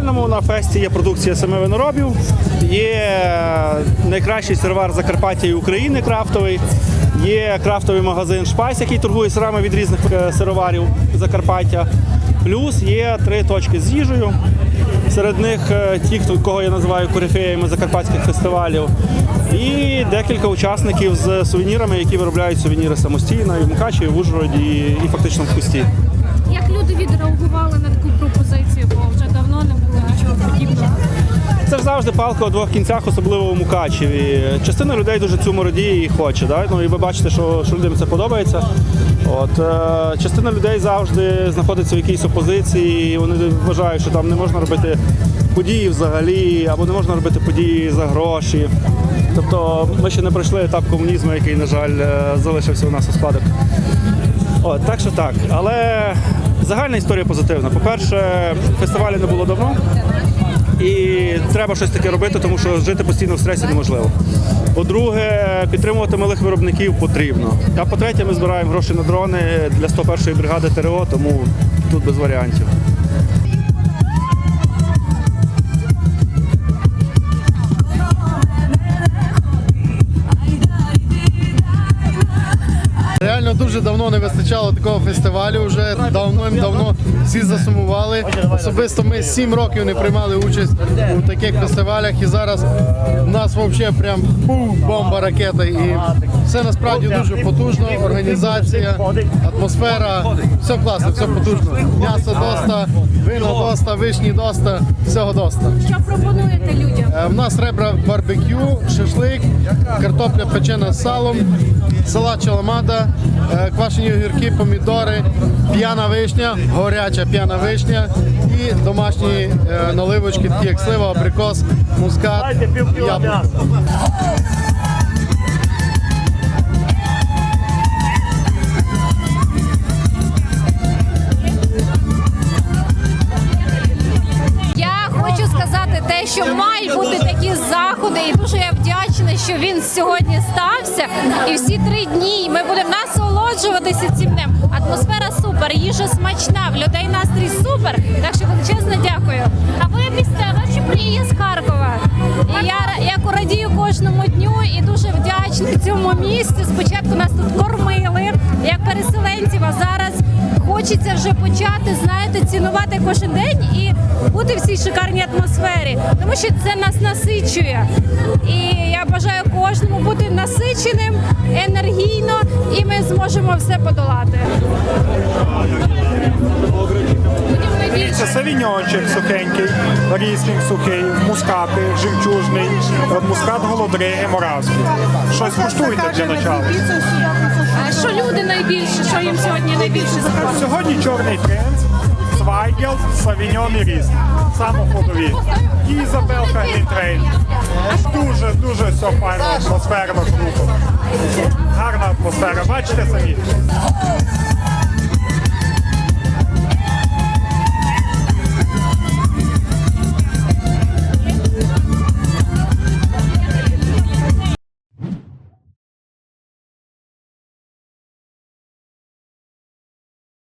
на фесті є продукція семи виноробів, є найкращий сервар Закарпаття і України крафтовий, є крафтовий магазин Шпайс, який торгує сирами від різних е, сироварів Закарпаття. Плюс є три точки з їжею. Серед них е, ті, хто кого я називаю корифеями закарпатських фестивалів, і декілька учасників з сувенірами, які виробляють сувеніри самостійно і в Мукачеві, і в Ужгороді, і, і фактично в Хусті. Як люди відреагували на таку пропозицію, завжди палка у двох кінцях, особливо у Мукачеві. Частина людей дуже цьому радіє і хоче. Да? Ну, і ви бачите, що, що людям це подобається. От, е, частина людей завжди знаходиться в якійсь опозиції, і вони вважають, що там не можна робити події взагалі, або не можна робити події за гроші. Тобто ми ще не пройшли етап комунізму, який, на жаль, е, залишився у нас у спадок. От, так що так. Але загальна історія позитивна. По-перше, фестивалю не було давно. І треба щось таке робити, тому що жити постійно в стресі неможливо. По-друге, підтримувати малих виробників потрібно. А по-третє, ми збираємо гроші на дрони для 101-ї бригади ТРО, тому тут без варіантів. Реально дуже давно не вистачало такого фестивалю. Вже давно-давно всі засумували. Особисто ми сім років не приймали участь у таких фестивалях, і зараз у нас взагалі прям пух, бомба ракета. І все насправді дуже потужно. Організація, атмосфера, все класно, все потужно. М'ясо доста, вино доста, вишні доста, всього доста. Що пропонуєте людям? Е, В нас ребра барбекю, шашлик, картопля печена з салом, салат чаламада, е, квашені огірки, помідори, п'яна вишня, горяча п'яна вишня і домашні е, наливочки, такі як слива, абрикос, мускат, яблуко. Те, що мають бути такі заходи, і дуже я вдячна, що він сьогодні стався. І всі три дні ми будемо насолоджуватися цим днем. Атмосфера супер, їжа смачна, в людей настрій супер. Так що величезно дякую. А ви місцева чи приїзд з Харкова? І я я радію кожному дню і дуже вдячна цьому місці. Спочатку нас тут кормили як зараз хочеться вже почати, знаєте, цінувати кожен день і бути в цій шикарній атмосфері, тому що це нас насичує. І я бажаю кожному бути насиченим, енергійно, і ми зможемо все подолати. Це савіньончик сухенький, ріслінг сухий, мускати, жемчужний, мускат голодриги, моравський. Щось куштуйте для начала. Що люди найбільше? Що їм сьогодні найбільше заходить? Сьогодні чорний тренд, свайгел, савіньон і Ріст. Самоходові. Ізабелка Глінтрейн. Дуже, дуже все файно, атмосферно, круто. Гарна атмосфера, бачите самі.